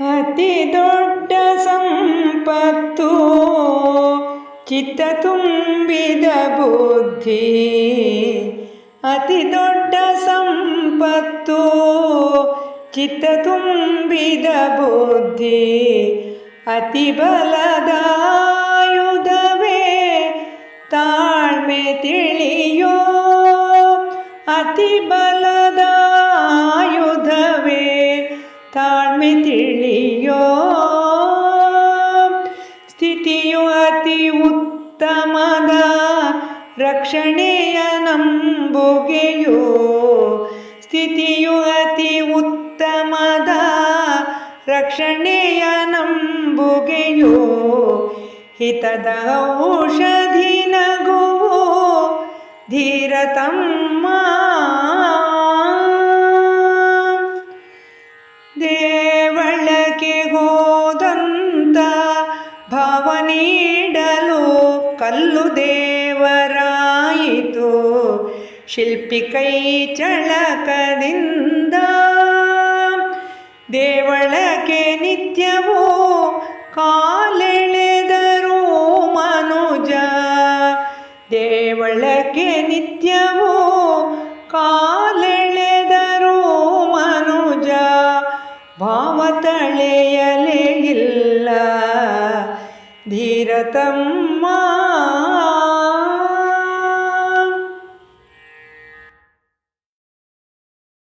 ಅತಿ ದೊಡ್ಡ ಸಂಪತ್ತು, ಚಿತ್ತ ತುಂಬಿದ ಬುದ್ಧಿ. ಅತಿ ದೊಡ್ಡ ಸಂಪತ್ತು, ಚಿತ್ತ ತುಂಬಿದ ಬುದ್ಧಿ. ಅತಿ ಬಲದ ಆಯುಧವೇ ತಾಳ್ಮೆ ತಿಳಿಯೋ ಅತಿ ಬಲದ ತಿಳಿಯೋ ಸ್ಥಿತಿಯು ಅತಿ ಉತ್ತಮದ ರಕ್ಷಣೆಯ ನಂಬುಗೆಯೋ? ಸ್ಥಿತಿಯು ಅತಿ ಉತ್ತಮದ ರಕ್ಷಣೆಯ ನಂಬುಗೆಯೋ? ಹಿತದ ಔಷಧಿ ನಗುವು? ಧೀರತಮ್ಮ ನೀಡಲು ಕಲ್ಲು ದೇವರಾಯಿತು. ಶಿಲ್ಪಿ ಕೈ ಚಳಕದಿಂದ ದೇವಳಕ್ಕೆ ನಿತ್ಯವೂ ಕಾಲೆಳೆದರು ಮನುಜ. ದೇವಳಕ್ಕೆ ನಿತ್ಯವೂ ಕಾಲೆಳೆದರು ಮನುಜ. ಭಾವ ತಳೆಯಲೇ ಇಲ್ಲ. निरतम्